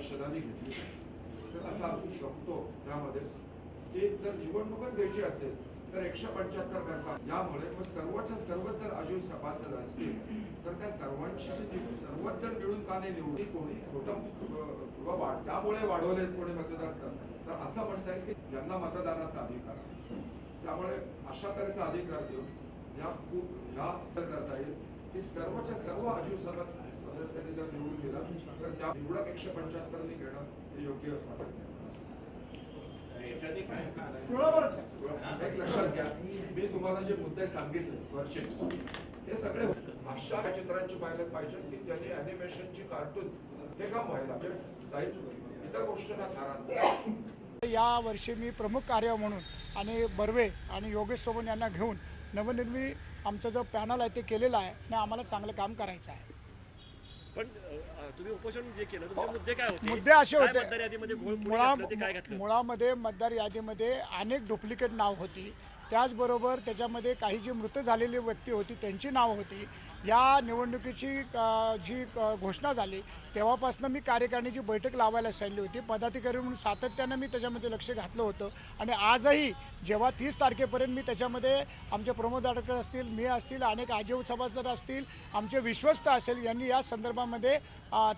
परिषदांनी घेतली तर असा असू शकतो त्यामध्ये की जर निवडणूकच घ्यायची असेल तर एकशे पंच्याहत्तर करता यामुळे मग सर्वच्या सर्व जर अजून सभासद असतील तर त्या सर्वांची जी सर्वच जण मिळून का नाही निवडली कोणी खोटं अं, वाढ त्यामुळे वाढवले कोणी मतदार कर- तर असं म्हणता येईल की यांना मतदानाचा अधिकार त्यामुळे अशा तऱ्हेचा अधिकार देऊन या खूप ह्या करता येईल. की सर्वच्या सर्व अजीव सदस्यांनी जर निवडून दिला तर त्या निवडक एकशे पंच्याहत्तरनी घेणं हे योग्य. एक लक्षात घ्या मी तुम्हाला जे मुद्दे सांगितले वरचे हे सगळे अशा चित्रांची पाहायला पाहिजे की त्यांनी अॅनिमेशनची कार्टून्स हे काम व्हायला म्हणजे साहित्य इतर गोष्टींना थारा. या वर्षी मी प्रमुख कार्य म्हणून आणि बर्वे आणि योगेश सोबन यांना घेऊन नवनिर्मी आमचं जो पॅनल आहे ते केलेलं आहे आणि आम्हाला चांगलं काम करायचं आहे. पण अ, तुम्ही उपोषण जे केलं तुमचे मुद्दे काय होते? मुद्दे असे होते. मुळा मुळामध्ये मतदार यादीमध्ये अनेक डुप्लिकेट नाव होती. त्याचबरोबर त्याच्यामध्ये काही जी मृत झालेली व्यक्ती होती त्यांची नाव होती. या निवडणुकीची जी घोषणा झाली तेव्हापासून मी कार्यकारिणीची बैठक लावायला सांगली होती. पदाधिकारी म्हणून सातत्यानं मी त्याच्यामध्ये लक्ष घातलं होतं. आणि आजही जेव्हा तीस तारखेपर्यंत मी त्याच्यामध्ये आमचे प्रमोद आडकर असतील मी असतील अनेक आजीव सभासद असतील आमचे विश्वस्त असेल यांनी या संदर्भामध्ये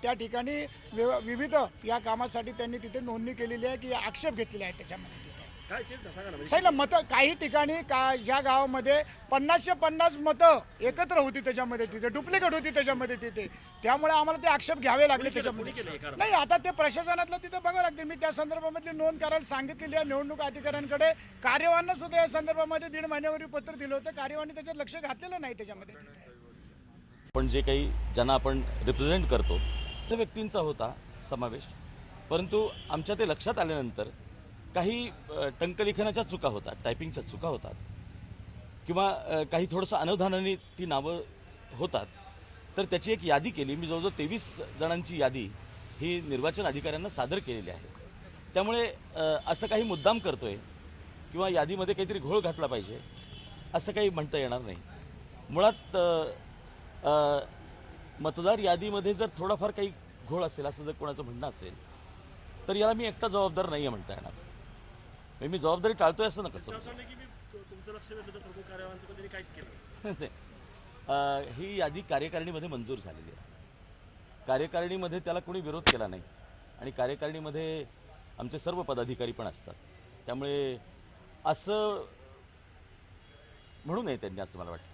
त्या ठिकाणी विविध या कामासाठी त्यांनी तिथे नोंदणी केलेली आहे की आक्षेप घेतलेले आहे त्याच्यामध्ये. साहेब मतं काही ठिकाणी का ज्या गावामध्ये पन्नासशे पन्नास मतं एकत्र होती त्याच्यामध्ये तिथे डुप्लिकेट होती त्याच्यामध्ये तिथे. त्यामुळे आम्हाला ते आक्षेप घ्यावे लागले त्याच्यामध्ये? नाही आता ते प्रशासनातलं तिथे बघावं लागते मी त्या संदर्भामधली नोंद करायला सांगितलेली आहे निवडणूक अधिकाऱ्यांकडे. कार्यवाहांना सुद्धा या संदर्भामध्ये दीड महिन्यापूर्वी पत्र दिलं होतं. कार्यवाहाने त्याच्यात लक्ष घातलेलं नाही त्याच्यामध्ये. पण जे काही ज्यांना आपण रिप्रेझेंट करतो त्या व्यक्तींचा होता समावेश. परंतु आमच्या ते लक्षात आल्यानंतर काही टंकलेखनाच्या चुका होतात टायपिंगच्या चुका होतात. किंवा काही थोडंसं अनवधानाने ती नावं होतात. तर त्याची एक यादी केली. मी जवळजवळ तेवीस जणांची यादी ही निर्वाचन अधिकाऱ्यांना सादर केलेली आहे. त्यामुळे असं काही मुद्दाम करतो आहे किंवा यादीमध्ये काहीतरी घोळ घातला पाहिजे असं काही म्हणता येणार नाही. मुळात मतदार यादीमध्ये जर थोडाफार काही घोळ असेल असं जर कोणाचं म्हणणं असेल तर याला मी एकटा जबाबदार नाही आहे म्हणता येणार. मी जबाबदारी टाळतोय असं नका असं समजू. ही यादी कार्यकारिणीमध्ये मंजूर झालेली आहे. कार्यकारिणीमध्ये त्याला कोणी विरोध केला नाही. आणि कार्यकारिणीमध्ये आमचे सर्व पदाधिकारी पण असतात. त्यामुळे असं म्हणू नये त्यांनी असं मला वाटतं.